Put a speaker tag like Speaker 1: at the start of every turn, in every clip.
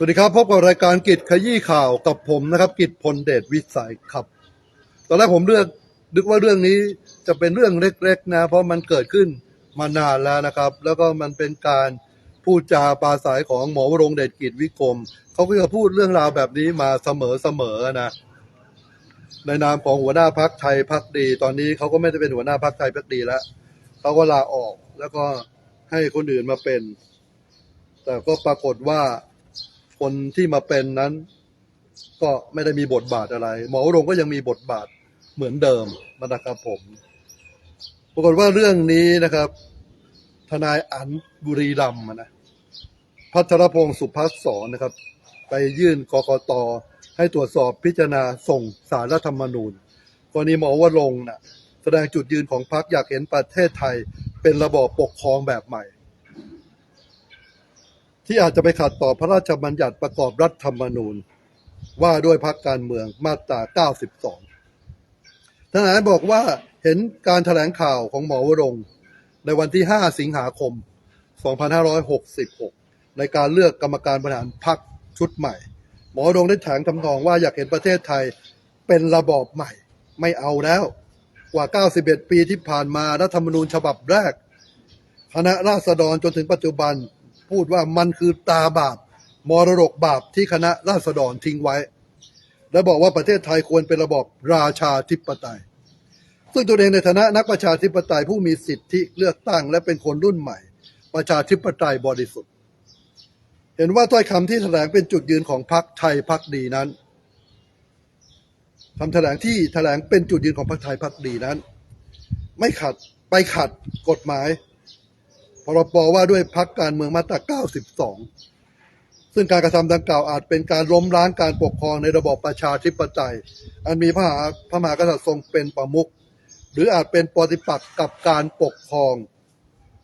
Speaker 1: สวัสดีครับพบกับรายการกิจขยี้ข่าวกับผมนะครับ กิจพลเดชวิสัยครับ ตอนแรกผมเลือกนึกว่าเรื่องนี้จะเป็นเรื่องเล็ก ๆ นะ เพราะมันเกิดขึ้นมานานแล้วนะครับ แล้วก็มันเป็นการพูดจาปาศัยของหมอวรงเดชกิจวิกรมเขาก็จะพูดเรื่องราวแบบนี้มาเสมอๆนะในนามของหัวหน้าพักไทยพักดี ตอนนี้เขาก็ไม่ได้เป็นหัวหน้าพักไทยพักดีแล้วเขาก็ลาออกแล้วก็ให้คนอื่นมาเป็น แต่ก็ปรากฏว่า คนที่มาเป็นนั้น ก็ไม่ได้มีบทบาทอะไร หมอวรงก็ยังมีบทบาทเหมือนเดิมนะครับผมปรากฏว่าเรื่องนี้นะครับ ทนายอันบุรีรัมนะพัทรพงศ์สุภัสสรนะครับ ไปยื่นกกตให้ตรวจสอบพิจารณาส่งสารรัฐธรรมนูญกรณีหมอวรงค์นะแสดงจุดยืนของพรรคอยากเห็นประเทศไทยเป็นระบอบปกครองแบบใหม่ ที่อาจจะไปขัดต่อพระราชบัญญัติประกอบรัฐธรรมนูญ ว่าด้วยพรรคการเมืองมาตรา 92ทนายบอกว่าเห็นการแถลงข่าวของหมอวรงค์ในวันที่ 5 สิงหาคม 2566 ในการเลือกกรรมการบริหารพรรคชุดใหม่ หมอวรงค์ได้แถลงทำนองว่าอยากเห็นประเทศไทยเป็นระบอบใหม่ ไม่เอาแล้วกว่า 91 ปีที่ผ่านมารัฐธรรมนูญฉบับแรก คณะราษฎรจนถึงปัจจุบัน พูดว่ามันคือตาบาปมรดกบาปที่คณะราษฎรทิ้งไว้ และบอกว่าประเทศไทยควรเป็นระบอบราชาธิปไตย ซึ่งตัวเองในฐานะนักประชาธิปไตยผู้มีสิทธิเลือกตั้งและเป็นคนรุ่นใหม่ ประชาธิปไตยบริสุทธิ์ เห็นว่าถ้อยคำที่แถลงเป็นจุดยืนของพรรคไทยพรรคดีนั้นคำแถลงที่แถลงเป็นจุดยืนของพรรคไทยพรรคดีนั้น ไม่ขัดไปขัดกฎหมาย รบว่าด้วยพักการเมืองมาตรา 92 ซึ่งการกระทำดังกล่าวอาจเป็นการล้มล้างการปกครองในระบอบประชาธิปไตย อันมีพระมหาพระมหากษัตริย์ทรงเป็นประมุข หรืออาจเป็นปฏิปักษ์กับการปกครอง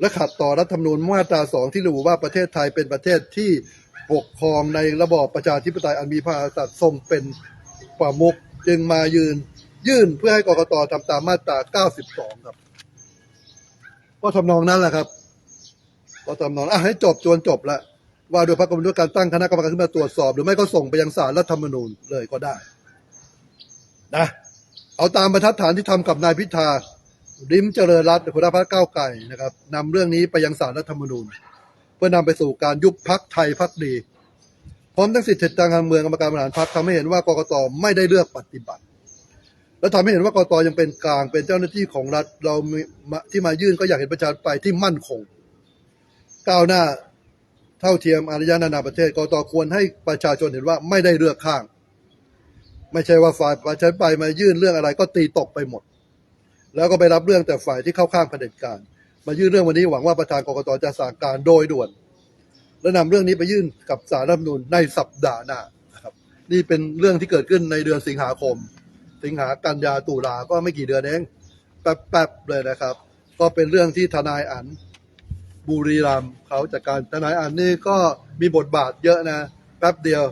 Speaker 1: และขัดต่อรัฐธรรมนูญมาตราสองที่ระบุว่าประเทศไทยเป็นประเทศที่ปกครองในระบอบประชาธิปไตยอันมีพระมหากษัตริย์ทรงเป็นประมุขจึงมายืนยื่นเพื่อให้กรกตทำตามมาตรา 92 ครับ ก็ทำนองนั้นแหละครับ ก็ทำนองอะให้จบจวนจบแล้วว่าโดยพรรคกรรมการตั้งคณะกรรมการขึ้นมาตรวจสอบ หรือไม่ก็ส่งไปยังศาลรัฐธรรมนูญเลยก็ได้นะเอาตามบรรทัดฐานที่ทำกับนายพิธาริมเจริญรัตน์หัวหน้าพรรคก้าวไกลนะครับนำเรื่องนี้ไปยังศาลรัฐธรรมนูญ เพื่อนำไปสู่การยุบพักไทยพักดี พร้อมทั้งสิทธิทางการเมืองกรรมการบริหารพรรคทำให้เห็นว่ากกตไม่ได้เลือกปฏิบัติ และทำให้เห็นว่ากกตยังเป็นกลางเป็นเจ้าหน้าที่ของรัฐเรามีมาที่มายื่นก็อยากเห็นประชาธิปไตยที่มั่นคง ก้าวหน้าเท่าเทียมอารยะนานาประเทศกตควรให้ประชาชนเห็นว่าไม่ได้เลือกข้าง ไม่ใช่ว่าฝ่ายประชาธิปไตยมายื่นเรื่องอะไรก็ตีตกไปหมด แล้วก็ไปรับเรื่องแต่ฝ่ายที่เข้าข้างเผด็จการ มายื่นเรื่องวันนี้หวังว่าประธานกกตจะสั่งการโดยด่วน และนำเรื่องนี้ไปยื่นกับสารรัฐมนูญในสัปดาห์หน้านะครับนี่เป็นเรื่องที่เกิดขึ้นในเดือนสิงหาคม สิงหากันยาตุลาก็ไม่กี่เดือนเองแป๊บๆเลยนะครับ ก็เป็นเรื่องที่ทนายอัน บุรีรัมย์เขาจัดการทนายอันนี่ก็มีบทบาทเยอะนะ แป๊บเดียว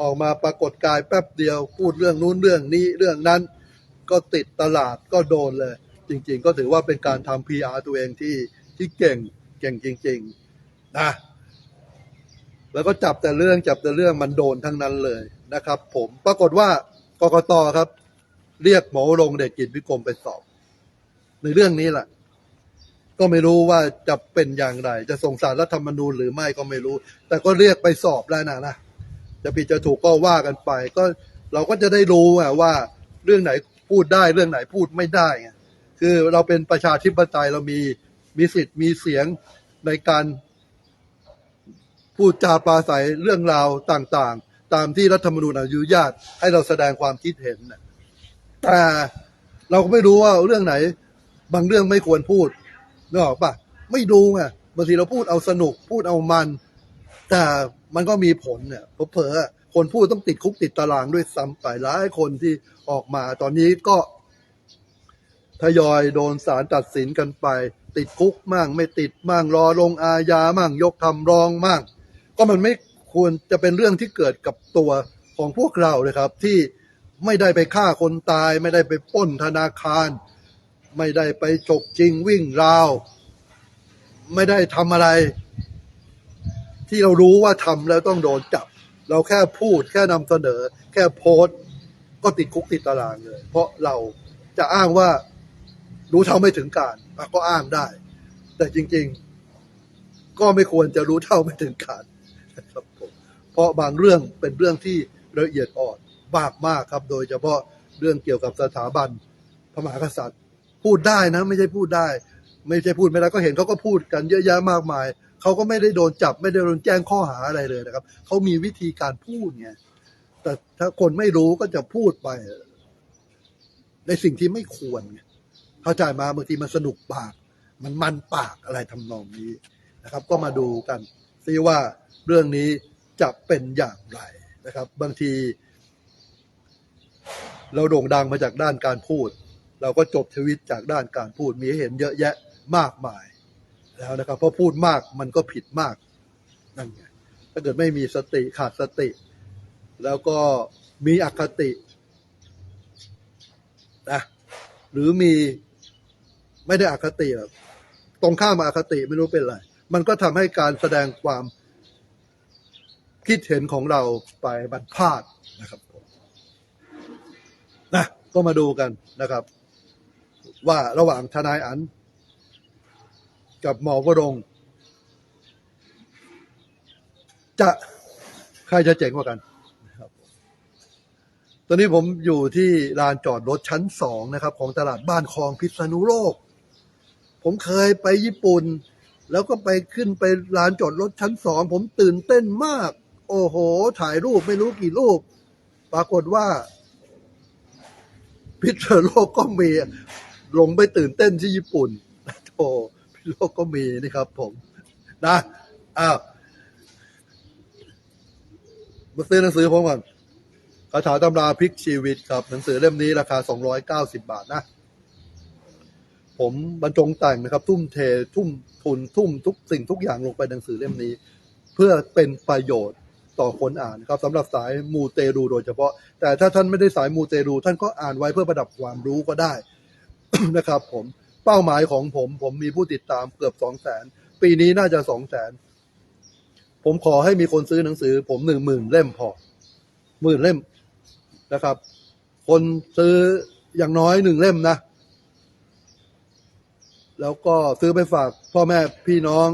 Speaker 1: ออกมาปรากฏกายแป๊บเดียว พูดเรื่องนู้นเรื่องนี้เรื่องนั้น ก็ติดตลาดก็โดนเลย จริง ๆ ก็ถือว่าเป็นการทำ PR ตัวเองที่ที่เก่งเก่งจริง ๆ นะ แล้วก็จับแต่เรื่องจับแต่เรื่องมันโดนทั้งนั้นเลยนะครับ ผมปรากฏว่ากกตครับ เรียกหมอวรงเดชกิจวิกรมไปสอบ ในเรื่องนี้แหละ ก็ไม่รู้ว่าจะเป็นอย่างไร จะส่งสารรัฐธรรมนูญหรือไม่ก็ไม่รู้ แต่ก็เรียกไปสอบแล้วนะนะจะผิดจะถูกก็ว่ากันไป ก็เราก็จะได้รู้ว่าเรื่องไหนพูดได้เรื่องไหนพูดไม่ได้ไงคือเราเป็นประชาธิปไตยเรามีมีสิทธิ์มีเสียงในการพูดจาปราศัยเรื่องราวต่างๆ ตามที่รัฐธรรมนูญอนุญาตให้เราแสดงความคิดเห็นน่ะแต่เราก็ไม่รู้ว่าเรื่องไหน บางเรื่องไม่ควรพูด นึกออกปะไม่ดูไงบางทีเราพูดเอาสนุกพูดเอามัน แต่มันก็มีผลเนี่ยเผลอคนพูดต้องติดคุกติดตารางด้วยซ้ำไปหลายคนที่ออกมาตอนนี้ก็ทยอยโดนศาลตัดสินกันไป ติดคุกมั่งไม่ติดมั่งรอลงอาญามั่งยกคำร้องมั่ง ก็มันไม่ควรจะเป็นเรื่องที่เกิดกับตัวของพวกเราเลยครับ ที่ไม่ได้ไปฆ่าคนตาย ไม่ได้ไปป้นธนาคาร ไม่ได้ไปฉกจริงวิ่งราว ไม่ได้ทำอะไร ที่เรารู้ว่าทำแล้วต้องโดนจับ เราแค่พูดแค่นำเสนอ แค่โพสก็ติดคุกติดตารางเลย เพราะเราจะอ้างว่ารู้เท่าไม่ถึงการก็อ้างได้ แต่จริง ๆ ก็ไม่ควรจะรู้เท่าไม่ถึงการครับผมเพราะบางเรื่องเป็นเรื่องที่ละเอียดอ่อนมากมากครับ โดยเฉพาะเรื่องเกี่ยวกับสถาบันพระมหากษัตริย์ พูดได้นะ ไม่ใช่พูดได้ ไม่ใช่พูดไม่ได้ก็เห็นเขาก็พูดกันเยอะแยะมากมายเขาก็ไม่ได้โดนจับ ไม่ได้โดนแจ้งข้อหาอะไรเลยนะครับเขามีวิธีการพูดไงแต่ถ้าคนไม่รู้ก็จะพูดไป ในสิ่งที่ไม่ควรเข้าใจมาบางทีมันสนุกปาก มันมันปากอะไรทำนองนี้นะครับ ก็มาดูกันซิว่าเรื่องนี้จะเป็นอย่างไรนะครับ บางที เราโด่งดังมาจากด้านการพูด เราก็จบชีวิตจากด้านการพูดมีให้เห็นเยอะแยะมากมาย แล้วนะครับเพราะพูดมากมันก็ผิดมากนั่นไงถ้าเกิดไม่มีสติขาดสติ แล้วก็มีอคตินะหรือมีไม่ได้อคติแบบตรงข้ามกับอคติไม่รู้เป็นไร มันก็ทำให้การแสดงความคิดเห็นของเราไปบันพลาดนะครับนะก็มาดูกันนะครับ ว่าระหว่างทนายอัน กับหมอวรงจะใครจะเจ๋งกว่ากันตอนนี้ผมอยู่ที่ลานจอดรถชั้นสองนะครับ ของตลาดบ้านคลองพิษณุโลก ผมเคยไปญี่ปุ่น แล้วก็ไปขึ้นไปลานจอดรถชั้นสองผมตื่นเต้นมาก โอ้โห ถ่ายรูปไม่รู้กี่รูป ปรากฏว่า พิษณุโลกก็มี ลงไปตื่นเต้นที่ญี่ปุ่นโธ่พิษณุโลกก็มีนี่ครับผมนะอ้าวมาซื้อหนังสือผมก่อนคาถาตำราพลิกชีวิตครับ หนังสือเล่มนี้ราคา 290 บาทนะ ผมบรรจงแต่งนะครับ ทุ่มเททุ่มทุนทุ่มทุกสิ่งทุกอย่างลงไปหนังสือเล่มนี้ เพื่อเป็นประโยชน์ต่อคนอ่านครับสำหรับสายมูเตรูโดยเฉพาะ แต่ถ้าท่านไม่ได้สายมูเตรูท่านก็อ่านไว้เพื่อประดับความรู้ก็ได้ นะครับผมเป้าหมายของผม ผมมีผู้ติดตามเกือบสองแสนปีนี้น่าจะสองแสนผมขอให้มีคนซื้อหนังสือ ผมหนึ่งหมื่นเล่มพอหมื่นเล่มนะครับ คนซื้ออย่างน้อยหนึ่งเล่มนะ แล้วก็ซื้อไปฝากพ่อแม่พี่น้อง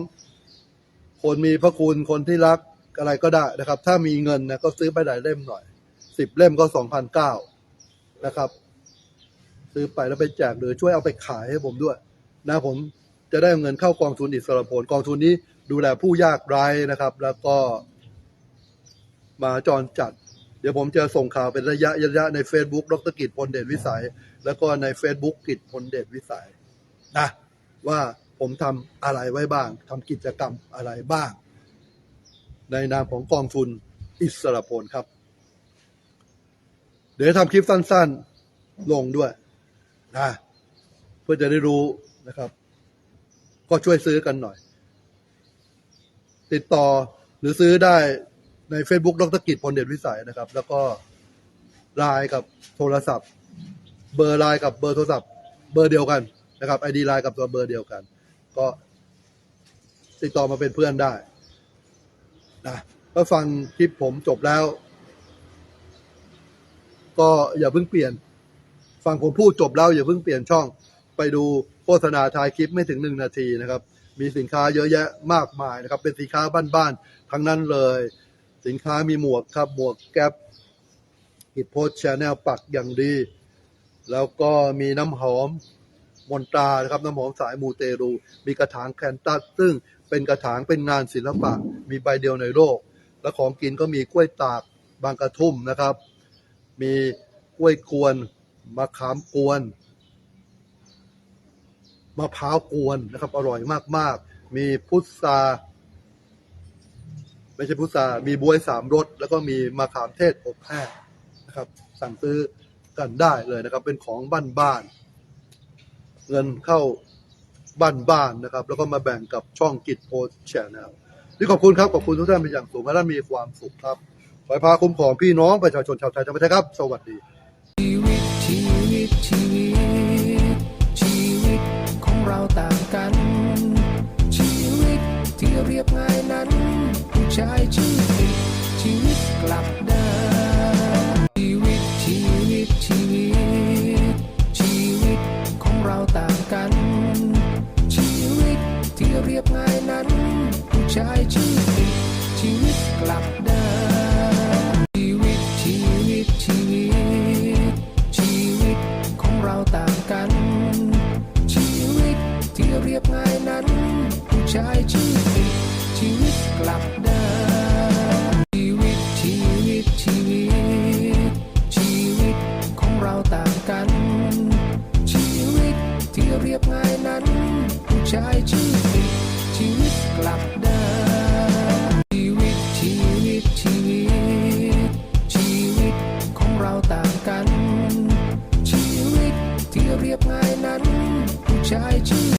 Speaker 1: คนมีพระคุณคนที่รักอะไรก็ได้นะครับ ถ้ามีเงินนะก็ซื้อไปหลายเล่มหน่อยสิบเล่มก็สองพันเก้านะครับ ซื้อไปแล้วไปแจกหรือช่วยเอาไปขายให้ผมด้วย นะผมจะได้เงินเข้ากองทุนอิสระผลกองทุนนี้ดูแลผู้ยากไร้นะครับ แล้วก็มาจรจัด เดี๋ยวผมจะส่งข่าวเป็นระยะระยะใน Facebook ดรกิจพลเดชวิสัย แล้วก็ใน Facebook กิจพลเดชวิสัยนะว่าผมทำอะไรไว้บ้างทำกิจกรรมอะไรบ้าง ในนามของกองทุนอิสระผลครับ เดี๋ยวทำคลิปสั้นๆ ลงด้วย นะเพื่อจะได้รู้นะครับ ก็ช่วยซื้อกันหน่อย ติดต่อหรือซื้อได้ใน Facebook ดรกิจพลเดชวิสัยนะครับ แล้วก็ไลน์กับโทรศัพท์ เบอร์ไลน์กับเบอร์โทรศัพท์ เบอร์เดียวกันนะครับไอดีไลน์กับตัวเบอร์เดียวกัน ก็ติดต่อมาเป็นเพื่อนได้นะก็ฟังคลิปผมจบแล้ว ก็อย่าเพิ่งเปลี่ยน ฟังผมพูดจบแล้วอย่าเพิ่งเปลี่ยนช่องไปดูโฆษณาท้ายคลิปไม่ถึงหนึ่งนาทีนะครับ มีสินค้าเยอะแยะมากมายนะครับ เป็นสินค้าบ้านๆทั้งนั้นเลย สินค้ามีหมวกครับ หมวกแก๊ปอิดโพสชาแนลปักอย่างดี แล้วก็มีน้ำหอมมนตรานะครับ น้ำหอมสายมูเตรู มีกระถางแคนตัสซึ่งเป็นกระถางเป็นงานศิลปะ มีใบเดียวในโลก และของกินก็มีกล้วยตากบางกระทุ่มนะครับ มีกล้วยกวน มะขามกวนมะพร้าวกวนนะครับ อร่อยมากๆ มีพุทราไม่ใช่พุทรา มีบวยสามรสแล้วก็มีมะขามเทศอบแห้งนะครับ สั่งซื้อกันได้เลยนะครับ เป็นของบ้านๆเงินเข้าบ้านๆนะครับ แล้วก็มาแบ่งกับช่องกิจโพสแชนแนลนี่ขอบคุณครับ ขอบคุณทุกท่านเป็นอย่างสูงและท่านมีความสุขครับขอให้พาคุ้มของพี่น้องประชาชนชาวไทยทั้งประเทศครับ สวัสดี
Speaker 2: ชีวิต ชีวิตของเราต่างกัน